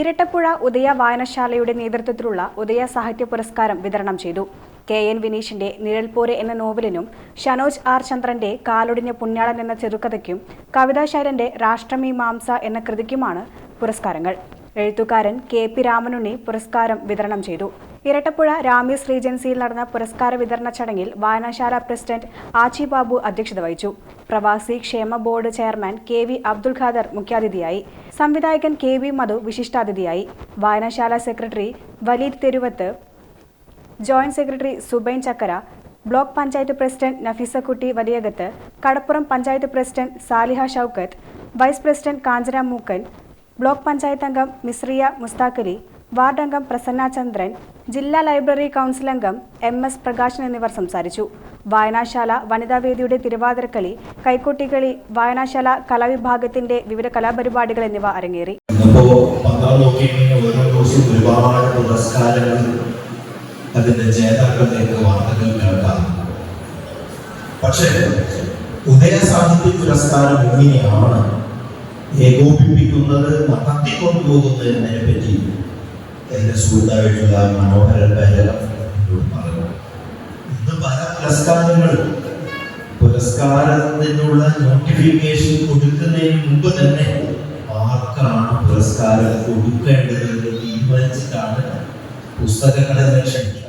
ഇരട്ടപ്പുഴ ഉദയ വായനശാലയുടെ നേതൃത്വത്തിലുള്ള ഉദയ സാഹിത്യ പുരസ്കാരം വിതരണം ചെയ്തു. കെ. എൻ. വിനീഷിന്റെ നിഴൽപോര് എന്ന നോവലിനും ഷനോജ് ആർ ചന്ദ്രന്റെ കാലൊടിഞ്ഞ പുണ്യാളൻ എന്ന ചെറുകഥയ്ക്കും കവിതാശൈലന്റെ രാഷ്ട്രമീമാംസ എന്ന കൃതിക്കുമാണ് പുരസ്കാരങ്ങൾ. എഴുത്തുകാരൻ കെ പി രാമനുണ്ണി പുരസ്കാരം വിതരണം ചെയ്തു. ഇരട്ടപ്പുഴ രാമീസ് റീജൻസിയിൽ നടന്ന പുരസ്കാര വിതരണ ചടങ്ങിൽ വായനശാല പ്രസിഡന്റ് ആച്ചി ബാബു അധ്യക്ഷത വഹിച്ചു. പ്രവാസി ക്ഷേമ board chairman K V Abdul Khader മുഖ്യാതിഥിയായി. സംവിധായകൻ കെ വി മധു വിശിഷ്ടാതിഥിയായി. വായനശാല secretary Waleed Theruvath joint secretary Subain ചക്കര block panchayat president Nafeesakutty Valiyakath Kadappuram panchayat president Saliha Shoukath vice president Kanchana Mookkan block panchayat അംഗം മിസ്രിയ മുസ്താഖലി വാർഡ് അംഗം പ്രസന്ന ചന്ദ്രൻ ജില്ലാ library council അംഗം M S Prakashan എന്നിവർ സംസാരിച്ചു. വായനാശാല വനിതാവേദിയുടെ തിരുവാതിരക്കളി കൈക്കൊട്ടിക്കളി വായനാശാല കലാവിഭാഗത്തിന്റെ വിവിധ കലാപരിപാടികൾ എന്നിവ അരങ്ങേറി. പക്ഷേ ഉദയ സാഹിത്യ പുരസ്കാരം എങ്ങനെയാണ് ഏകോപിപ്പിക്കുന്നത് നടത്തിക്കൊണ്ടുപോകുന്നതിനെ പറ്റി എന്റെ സുഹൃത്തായിട്ടുള്ള മനോഹരൻ എന്നോട് പറഞ്ഞു. ഇന്ന് പല പുരസ്കാരങ്ങൾ പുരസ്കാരത്തിനുള്ള നോട്ടിഫിക്കേഷൻ കൊടുക്കുന്നതിന് മുമ്പ് തന്നെ ആർക്കാണ് പുരസ്കാരം കൊടുക്കേണ്ടതെന്ന് തീരുമാനിച്ചിട്ടാണ് പുസ്തകങ്ങളെ ക്ഷണിക്കുന്നത്.